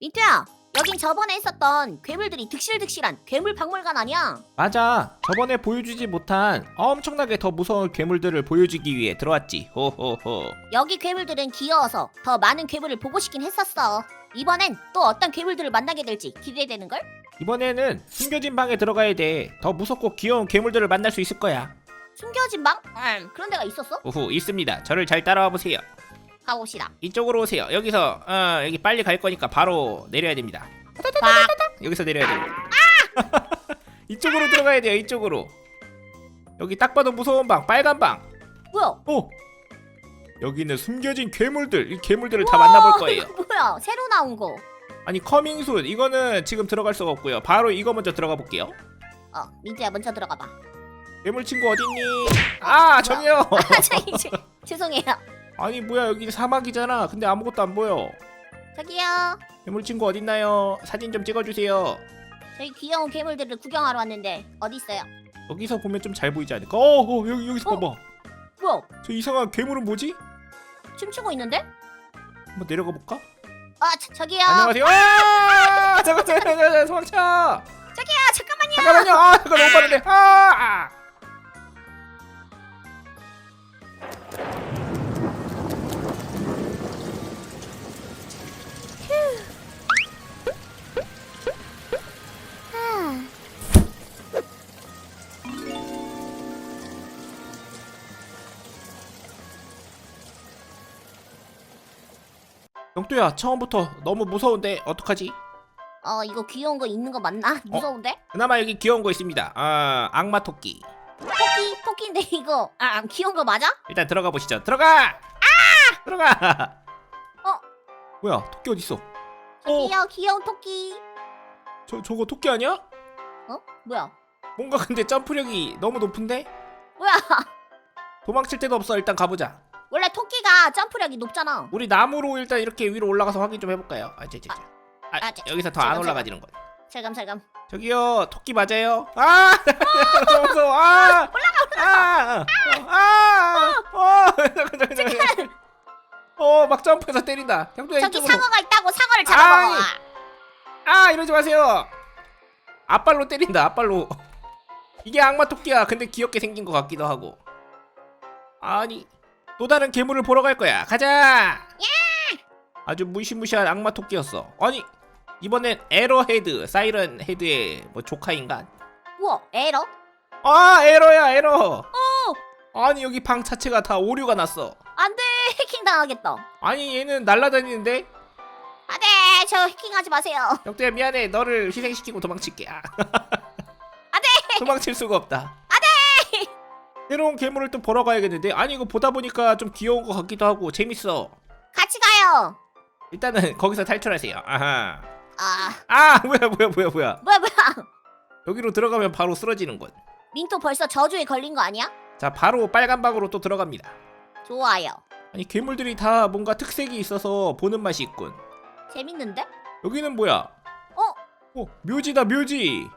민트야, 여긴 저번에 했었던 괴물들이 득실득실한 괴물 박물관 아니야? 맞아. 저번에 보여주지 못한 엄청나게 더 무서운 괴물들을 보여주기 위해 들어왔지. 호호호. 여기 괴물들은 귀여워서 더 많은 괴물을 보고 싶긴 했었어. 이번엔 또 어떤 괴물들을 만나게 될지 기대되는걸? 이번에는 숨겨진 방에 들어가야 돼. 더 무섭고 귀여운 괴물들을 만날 수 있을 거야. 숨겨진 방? 음, 그런 데가 있었어? 오후 있습니다. 저를 잘 따라와 보세요. 가봅시다. 이쪽으로 오세요. 여기서 어, 여기 빨리 갈 거니까 바로 내려야 됩니다. 박. 여기서 내려야 됩니다. 이쪽으로 들어가야 돼요. 이쪽으로. 여기 딱 봐도 무서운 방, 빨간 방. 뭐야? 오. 여기는 숨겨진 괴물들. 이 괴물들을 다 만나볼 거예요. 뭐야? 새로 나온 거. 아니 커밍순 이거는 지금 들어갈 수가 없고요. 바로 이거 먼저 들어가 볼게요. 어, 민트야 먼저 들어가 봐. 괴물 친구 어딨니? 아 저기요. 아, 죄송해요. 아니 뭐야 여기 사막이잖아. 근데 아무것도 안 보여. 저기요. 괴물 친구 어딨나요? 사진 좀 찍어주세요. 저희 귀여운 괴물들을 구경하러 왔는데 어디 있어요? 여기서 보면 좀 잘 보이지 않을까? 어, 어 여기 여기서 어? 봐봐. 뭐야? 저 이상한 괴물은 뭐지? 춤추고 있는데? 한번 내려가 볼까? 아, 저, 저기요. 안녕하세요. 아! 잠깐 잠깐 잠깐 도망쳐. 저기요. 잠깐만요. 잠깐만요. 아 잠깐 너무 빠른데. 아! 영도야 처음부터 너무 무서운데 어떡하지? 어, 이거 귀여운 거 있는 거 맞나? 무서운데? 그나마 여기 귀여운 거 있습니다. 아 악마 토끼. 토끼, 토끼인데 이거 아, 귀여운 거 맞아? 일단 들어가 보시죠. 들어가. 아! 들어가. 어? 뭐야 토끼 어디 있어? 저기요, 귀여운 토끼. 저 저거 토끼 아니야? 어? 뭐야? 뭔가 근데 점프력이 너무 높은데? 뭐야? 도망칠 데도 없어. 일단 가보자. 원래 토끼가 점프력이 높잖아. 우리 나무로 일단 이렇게 위로 올라가서 확인 좀 해볼까요? 아, 제, 제, 제. 아, 아, 제- 여기서 더 안 제가, 올라가지는 거. 살감살감. 저기요, 토끼 맞아요? 아, 너무 무서워. 아, 올라가, 올라가. 아, 아, 어, 잠깐, 잠깐, 잠깐. 어, 막 점프해서 때린다. 저기 이쪽으로. 상어가 있다고 상어를 잡아먹어. 아, 이러지 마세요. 앞발로 때린다. 앞발로. 이게 악마 토끼야. 근데 귀엽게 생긴 것 같기도 하고. 아니, 또 다른 괴물을 보러 갈 거야. 가자. 아주 무시무시한 악마 토끼였어. 아니, 이번엔 에러헤드, 사이런 헤드의 뭐 조카인가? 우와, 에러? 아, 에러야, 에러. 아니 여기 방 자체가 다 오류가 났어. 안돼, 해킹 당하겠다. 아니 얘는 날라다니는데? 안돼, 저 해킹하지 마세요. 역대야 미안해. 너를 희생시키고 도망칠게. 아. 안돼. 도망칠 수가 없다. 새로운 괴물을 또 보러 가야겠는데 아니 이거 보다 보니까 좀 귀여운 것 같기도 하고 재밌어. 같이 가요. 일단은 거기서 탈출하세요. 아하. 아, 아 뭐야 뭐야 뭐야 뭐야. 뭐야 뭐야? 여기로 들어가면 바로 쓰러지는 건. 민토 벌써 저주에 걸린 거 아니야? 자 바로 빨간 방으로 또 들어갑니다. 좋아요. 아니 괴물들이 다 뭔가 특색이 있어서 보는 맛이 있군. 재밌는데? 여기는 뭐야? 어? 어 묘지다 묘지.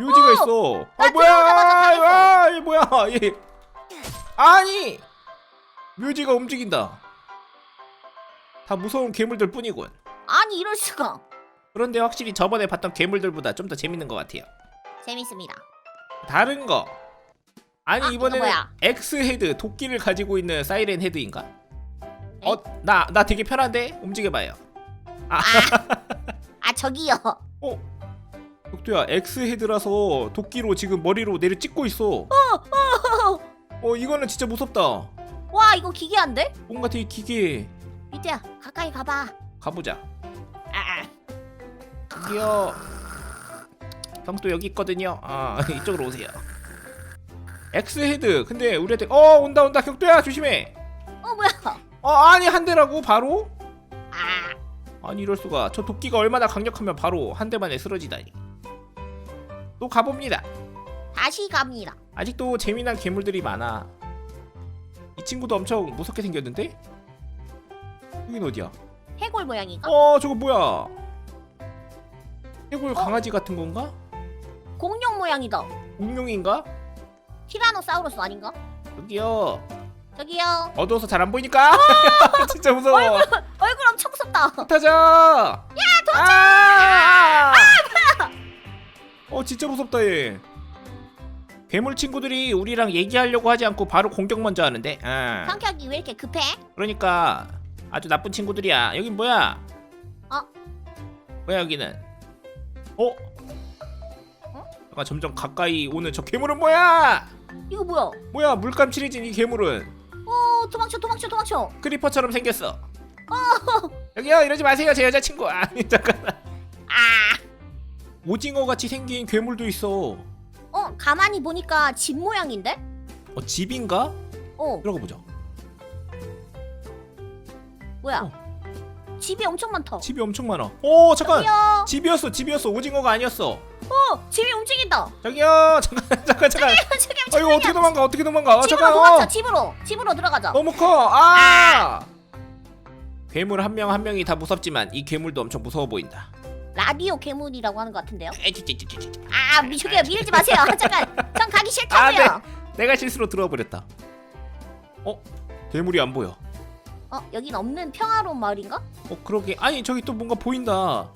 묘지가 어! 있어. 나아 뭐야? 아, 이 뭐야? 얘. 아니 묘지가 움직인다. 다 무서운 괴물들 뿐이군. 아니 이럴 수가. 그런데 확실히 저번에 봤던 괴물들보다 좀 더 재밌는 것 같아요. 재밌습니다. 다른 거. 아니 아, 뭐야? X 헤드 도끼를 가지고 있는 사이렌 헤드인가? 어, 나 나 되게 편한데 움직여봐요. 아, 아 저기요. 어, 독도야 X 헤드라서 도끼로 지금 머리로 내려 찍고 있어. 어, 이거는 진짜 무섭다. 와 이거 기괴한데? 뭔가 되게 기괴해. 민트야 가까이 가봐. 가보자. 아, 여기요. 형도 여기 있거든요. 아 이쪽으로 오세요. X 헤드. 근데 우리한테 어 온다 온다 격도야 조심해. 어 뭐야? 어 아니 한 대라고 바로? 아, 아니 이럴 수가. 저 도끼가 얼마나 강력하면 바로 한 대만에 쓰러지다니. 또 가봅니다. 다시 갑니다. 아직도 재미난 괴물들이 많아. 이 친구도 엄청 무섭게 생겼는데? 여긴 어디야? 해골 모양인가? 어 저거 뭐야? 해골 강아지 같은 건가? 공룡 모양이다. 공룡인가? 티라노사우루스 아닌가? 여기요. 저기요. 어두워서 잘 안 보이니까. 진짜 무서워. 얼굴 엄청 무섭다. 타자. 진짜 무섭다 얘. 괴물 친구들이 우리랑 얘기하려고 하지 않고 바로 공격 먼저 하는데. 아. 성격이 왜 이렇게 급해? 그러니까 아주 나쁜 친구들이야. 여긴 뭐야? 어? 뭐야 여기는? 어? 잠깐 점점 가까이 오는 저 괴물은 뭐야? 이거 뭐야? 뭐야 물감 칠해진 이 괴물은 어 도망쳐 도망쳐 도망쳐. 크리퍼처럼 생겼어. 여기요 이러지 마세요 제 여자친구. 아 잠깐. 아. 오징어 같이 생긴 괴물도 있어. 어 가만히 보니까 집 모양인데? 어 집인가? 어 들어가 보자. 뭐야? 어. 집이 엄청 많다. 집이 엄청 많아. 오 잠깐. 저기요. 집이었어 집이었어 오징어가 아니었어. 어 집이 움직인다. 저기요 잠깐 잠깐 잠깐. 저기 아 이거 어떻게 도망가 어떻게 도망가? 어, 집으로 잠깐. 도망쳐 어. 집으로 집으로 들어가자. 너무 커. 아! 괴물 한 명 한 명이 다 무섭지만 이 괴물도 엄청 무서워 보인다. 라디오 괴물이라고 하는 것 같은데요? 아 미쳐게 밀지 마세요. 잠깐 전 가기 아, 싫다고요. 내가 실수로 들어와 버렸다. 어? 괴물이 안 보여. 어 여긴 없는 평화로운 마을인가? 어 그러게. 아니 저기 또 뭔가 보인다.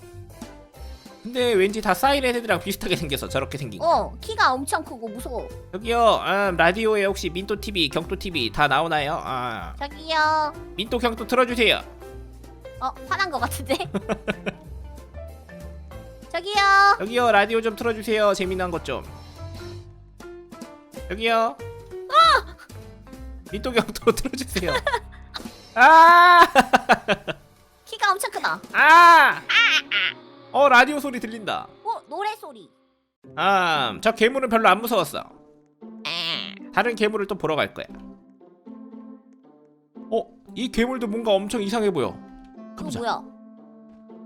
근데 왠지 다 사이렌 애들이랑 비슷하게 생겨서 저렇게 생긴 거. 어 키가 엄청 크고 무서워. 여기요. 음, 라디오에 혹시 민토 TV, 경토 TV 다 나오나요? 아, 저기요. 민토 경토 틀어주세요. 어 화난 것 같은데? 저기요. 여기요 라디오 좀 틀어주세요. 재미난 것 좀. 여기요. 민토 경토 틀어주세요. 아! 키가 엄청 크다. 아! 어 라디오 소리 들린다. 어 노래 소리. 아, 저 괴물은 별로 안 무서웠어. 아, 다른 괴물을 또 보러 갈 거야. 어, 이 괴물도 뭔가 엄청 이상해 보여. 가보자. 뭐야?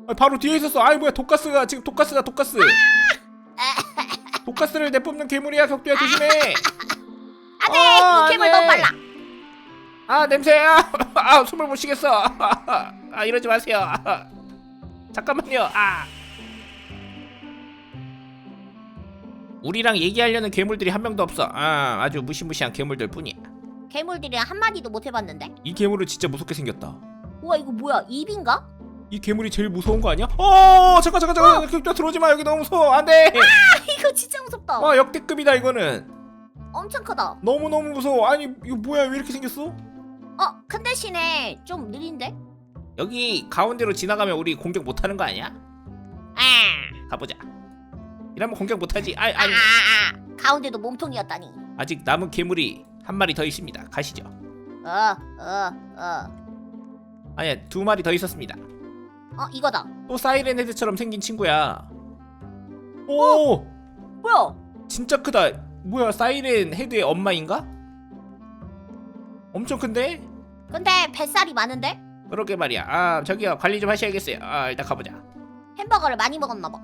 아, 바로 뒤에 있었어. 아이 뭐야, 독가스가 지금 독가스다, 독가스. 독가스를 내뿜는 괴물이야, 격두야 조심해. 안돼 어, 이 괴물 안 돼. 너무 빨라. 아 냄새야. 아 숨을 못 쉬겠어. 아 이러지 마세요. 아, 잠깐만요. 아. 우리랑 얘기하려는 괴물들이 한 명도 없어. 아 아주 무시무시한 괴물들 뿐이야. 괴물들이 한 마디도 못 해봤는데. 이 괴물은 진짜 무섭게 생겼다. 우와 이거 뭐야? 입인가? 이 괴물이 제일 무서운 거 아니야? 어 잠깐 잠깐 잠깐 격투야 들어오지 마 여기 너무 무서워 안돼. 이거 진짜 무섭다. 와 역대급이다 이거는. 엄청 크다. 너무 너무 무서워. 아니 이거 뭐야 왜 이렇게 생겼어? 어, 큰 대신에 좀 느린데? 여기 가운데로 지나가면 우리 공격 못하는 거 아니야? 아, 가보자. 이러면 공격 못하지. 아, 아, 아니 아, 아. 가운데도 몸통이었다니. 아직 남은 괴물이 한 마리 더 있습니다. 가시죠. 어, 어, 어. 아니야 두 마리 더 있었습니다. 어, 이거다. 또 사이렌 헤드처럼 생긴 친구야. 오 뭐야? 진짜 크다. 뭐야 사이렌 헤드의 엄마인가? 엄청 큰데? 근데 뱃살이 많은데? 그러게 말이야. 아 저기요 관리 좀 하셔야겠어요. 아 일단 가보자. 햄버거를 많이 먹었나 봐.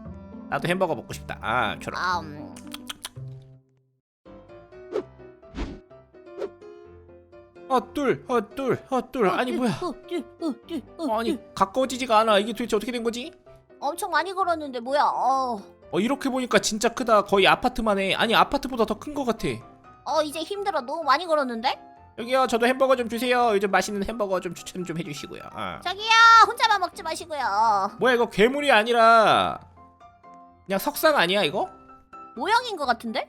나도 햄버거 먹고 싶다. 아 저런. 아, 음. 헛둘 헛둘 헛둘 아니 뭐야? 아니 쭈. 가까워지지가 않아. 이게 도대체 어떻게 된 거지? 엄청 많이 걸었는데 뭐야? 어, 어 이렇게 보니까 진짜 크다. 거의 아파트만 해. 아니 아파트보다 더 큰 거 같아. 어 이제 힘들어. 너무 많이 걸었는데? 여기요 저도 햄버거 좀 주세요. 요즘 맛있는 햄버거 좀 추천 좀 해주시고요. 아. 저기요, 혼자만 먹지 마시고요. 뭐야 이거 괴물이 아니라 그냥 석상 아니야 이거? 모형인 것 같은데?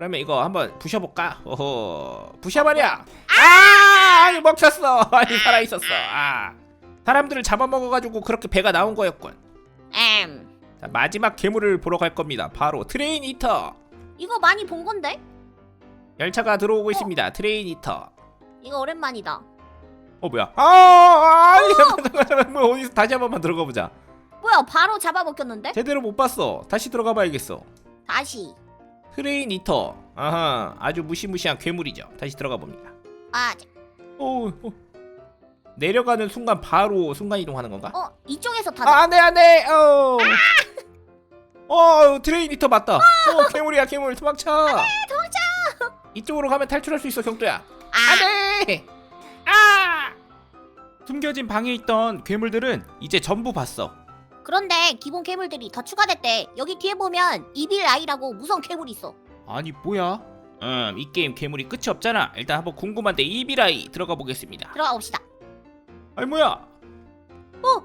그러면 이거 한번 부셔볼까? 오호. 부셔버려! 아 아니 먹혔어. 아니 살아있었어. 아. 사람들을 잡아먹어가지고 그렇게 배가 나온 거였군. 엠, 자, 마지막 괴물을 보러 갈 겁니다. 바로 트레인 이터. 이거 많이 본 건데? 열차가 들어오고 있습니다. 트레인 이터. 이거 오랜만이다. 어 뭐야? 아 아니 잠깐 잠깐 잠깐 뭐 어디서 다시 한 번만 들어가 보자. 뭐야? 바로 잡아먹혔는데? 제대로 못 봤어. 다시 들어가 봐야겠어. 다시. 트레인 이터 아하 아주 무시무시한 괴물이죠 다시 들어가 봅니다 아, 오, 오. 내려가는 순간 바로 순간 이동하는 건가? 어 이쪽에서 타자. 아 안돼 안돼 어. 어 트레인 히터 맞다. 어 괴물이야 괴물 도망쳐. 도망쳐. 이쪽으로 가면 탈출할 수 있어 경도야. 아, 안돼. 아. 숨겨진 방에 있던 괴물들은 이제 전부 봤어. 그런데 기본 괴물들이 더 추가됐대. 여기 뒤에 보면 이빌 아이라고 무서운 괴물이 있어. 아니 뭐야? 음, 이 게임 괴물이 끝이 없잖아. 일단 한번 궁금한데 이비라이 들어가 보겠습니다. 들어가 봅시다. 아니 뭐야? 어,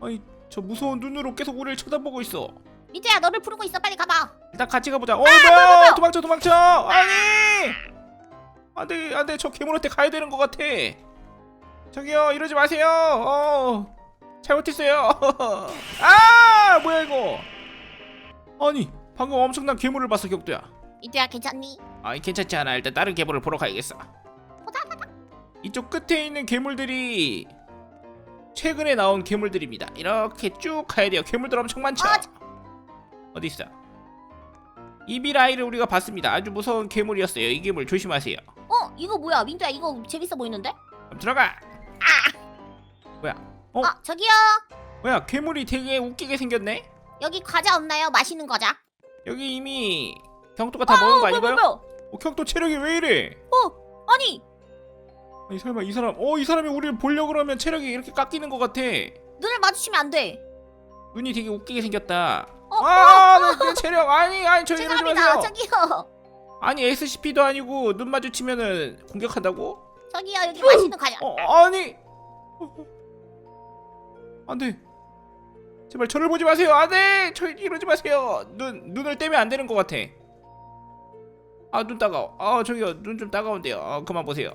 아니 저 무서운 눈으로 계속 우리를 쳐다보고 있어. 민트야 너를 부르고 있어 빨리 가봐. 일단 같이 가보자 어 뭐야, 뭐야 뭐야. 도망쳐 도망쳐 아니 안돼 안돼 저 괴물한테 가야 되는 것 같아 저기요 이러지 마세요 어 잘못했어요. 아 뭐야 이거? 아니 방금 엄청난 괴물을 봤어 격도야. 민트야 괜찮니? 아이 괜찮지 않아. 일단 다른 괴물을 보러 가야겠어. 이쪽 끝에 있는 괴물들이 최근에 나온 괴물들입니다. 이렇게 쭉 가야 돼요. 괴물들 엄청 많죠? 아, 저- 어디 있어? 이비라이를 우리가 봤습니다. 아주 무서운 괴물이었어요. 이 괴물 조심하세요. 어 이거 뭐야? 민트야 이거 재밌어 보이는데? 그럼 들어가! 뭐야 어? 아 저기요 뭐야 괴물이 되게 웃기게 생겼네 여기 과자 없나요? 맛있는 과자. 여기 이미 경도가 다 먹은 거 뭐야, 아닌가요? 뭐야, 어, 경도 체력이 왜 이래 뭐야. 아니 아니 설마 이 사람 어 이 사람이 우리를 보려고 그러면 체력이 이렇게 깎이는 것 같아 눈을 마주치면 안 돼. 눈이 되게 웃기게 생겼다 어, 아, 내, 내 체력 아니 아니 저 이러지. 마세요. 저기요. 아니 SCP도 아니고 눈 마주치면은 공격한다고? 저기요 여기 맛있는 과자. 어 아니 안돼. 제발 저를 보지 마세요. 안돼! 저 이러지 마세요. 눈 눈을 떼면 안 되는 것 같아. 아 눈 따가워. 아 저기요. 눈 좀 따가운데요. 아 그만 보세요.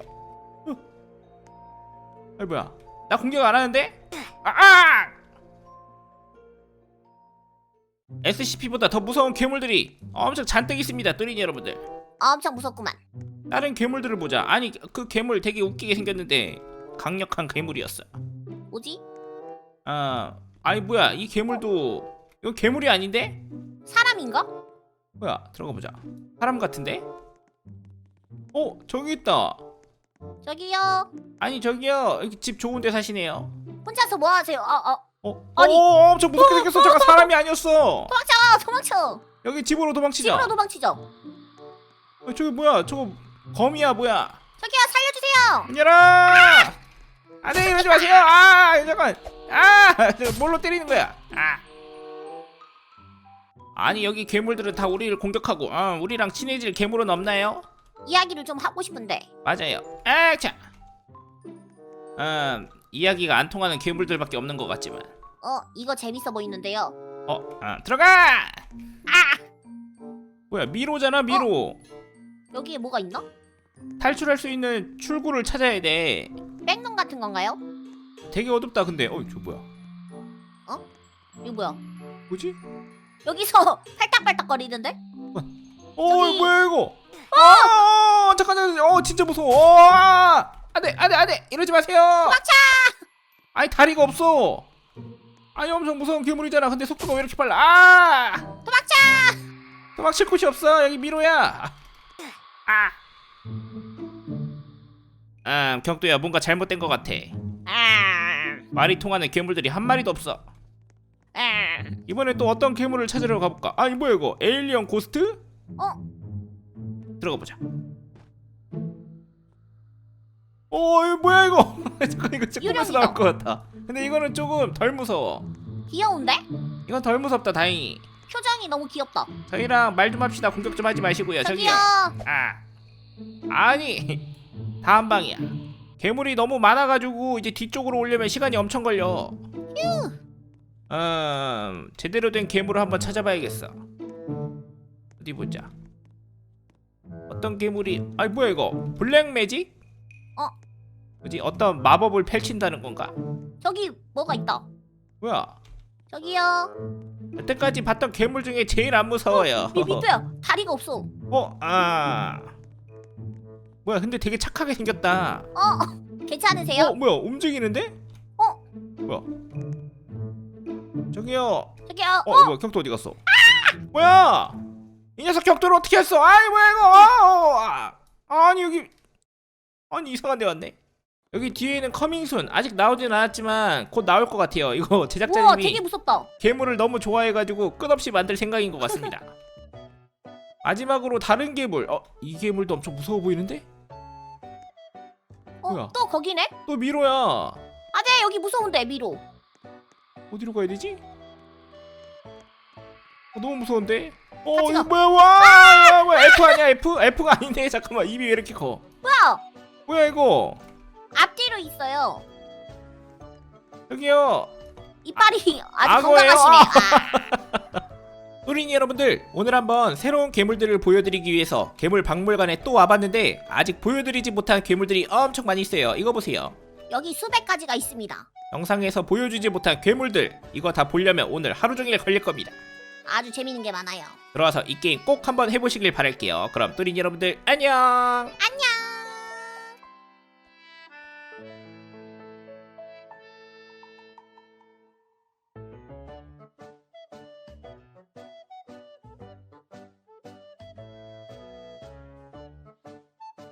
아 뭐야. 나 공격 안 하는데? 아, 아! SCP보다 더 무서운 괴물들이 엄청 잔뜩 있습니다 뚜린이 여러분들. 아, 엄청 무섭구만. 다른 괴물들을 보자. 아니 그 괴물 되게 웃기게 생겼는데 강력한 괴물이었어. 뭐지? 아, 아니 뭐야 이 괴물도 이거 괴물이 아닌데? 사람인가? 뭐야 들어가 보자. 사람 같은데? 어 저기 있다. 저기요. 아니 저기요 여기 집 좋은데 사시네요. 혼자서 뭐 하세요? 어, 어. 어, 아니. 어 엄청 무섭게 생겼어. 저가 사람이 아니었어. 도망쳐, 도망쳐. 여기 집으로 도망치자. 집으로 도망치죠. 어, 저기 뭐야 저거 거미야 뭐야? 저기요, 살려주세요. 문 열어! 안돼 이러지 마세요. 아 잠깐. 아저 뭘로 때리는 거야? 아. 아니 여기 괴물들은 다 우리를 공격하고 어, 우리랑 친해질 괴물은 없나요? 이야기를 좀 하고 싶은데. 맞아요. 아 자. 음 이야기가 안 통하는 괴물들밖에 없는 것 같지만. 어, 이거 재밌어 보이는데요. 어, 아, 들어가. 아, 뭐야 미로잖아 미로. 여기에 뭐가 있나? 탈출할 수 있는 출구를 찾아야 돼. 백룸 같은 건가요? 되게 어둡다 근데. 어, 저 뭐야? 이거 뭐야? 뭐지? 여기서 팔딱팔딱거리는데? 어 저기- 뭐야 이거 아 잠깐 잠깐 어 진짜 무서워 어, 아, 안돼 안돼 안돼 이러지 마세요 도망쳐! 아니 다리가 없어 아니 엄청 무서운 괴물이잖아 근데 속도가 왜 이렇게 빨라 아 도망쳐! 도망칠 곳이 없어 여기 미로야 아 아, 경도야 뭔가 잘못된 것 같아 아, 말이 통하는 괴물들이 한 마리도 없어 아. 이번엔 또 어떤 괴물을 찾으러 가볼까 아니 뭐야 이거 에일리언 고스트? 어, 들어가 보자. 어, 이거 뭐야 이거? 잠깐 이거 유령이다. 나올 것 같아. 근데 이거는 조금 덜 무서워. 귀여운데? 이건 덜 무섭다 다행히. 표정이 너무 귀엽다. 저희랑 말 좀 합시다. 공격 좀 하지 마시고요. 저기요. 저기요. 아, 아니 다음 방이야. 괴물이 너무 많아가지고 이제 뒤쪽으로 오려면 시간이 엄청 걸려. 음, 제대로 된 괴물을 한번 찾아봐야겠어. 어디 보자. 어떤 괴물이? 아니 뭐야 이거? 블랙 매직? 어. 뭐지? 어떤 마법을 펼친다는 건가? 저기 뭐가 있다. 뭐야? 저기요. 여태까지 봤던 괴물 중에 제일 안 무서워요. 미 민트야. 다리가 없어. 어, 아. 뭐야? 근데 되게 착하게 생겼다. 어, 괜찮으세요? 어, 뭐야? 움직이는데? 어? 뭐야? 저기요. 저기요. 어, 어, 뭐야? 격도 어디 갔어? 뭐야? 이 녀석 격도를 어떻게 했어? 아이 뭐야 이거? 아, 아니 여기 아니 이상한 데 왔네. 여기 뒤에는 커밍순 아직 나오진 않았지만 곧 나올 것 같아요. 이거 우와, 제작자님이 되게 무섭다. 괴물을 너무 좋아해가지고 끝없이 만들 생각인 것 같습니다. 마지막으로 다른 괴물. 어, 이 괴물도 엄청 무서워 보이는데? 어, 뭐야? 또 거기네? 또 미로야. 아, 네, 여기 무서운데 미로. 어디로 가야 되지? 어, 너무 무서운데? 어, 같이 이거 가. 뭐야? 와, 뭐야? F 아니야? F? F가 아닌데? 잠깐만, 입이 왜 이렇게 커? 뭐야? 뭐야 이거? 앞뒤로 있어요. 여기요. 이빨이 아주 악어예요? 건강하시네. 아, 뚜린이 여러분들 오늘 한번 새로운 괴물들을 보여드리기 위해서 괴물 박물관에 또 와봤는데 아직 보여드리지 못한 괴물들이 엄청 많이 있어요 이거 보세요 여기 수백 가지가 있습니다. 영상에서 보여주지 못한 괴물들 이거 다 보려면 오늘 하루 종일 걸릴 겁니다 아주 재밌는 게 많아요. 들어와서 이 게임 꼭 한번 해보시길 바랄게요 그럼 뚜린이 여러분들 안녕 안녕.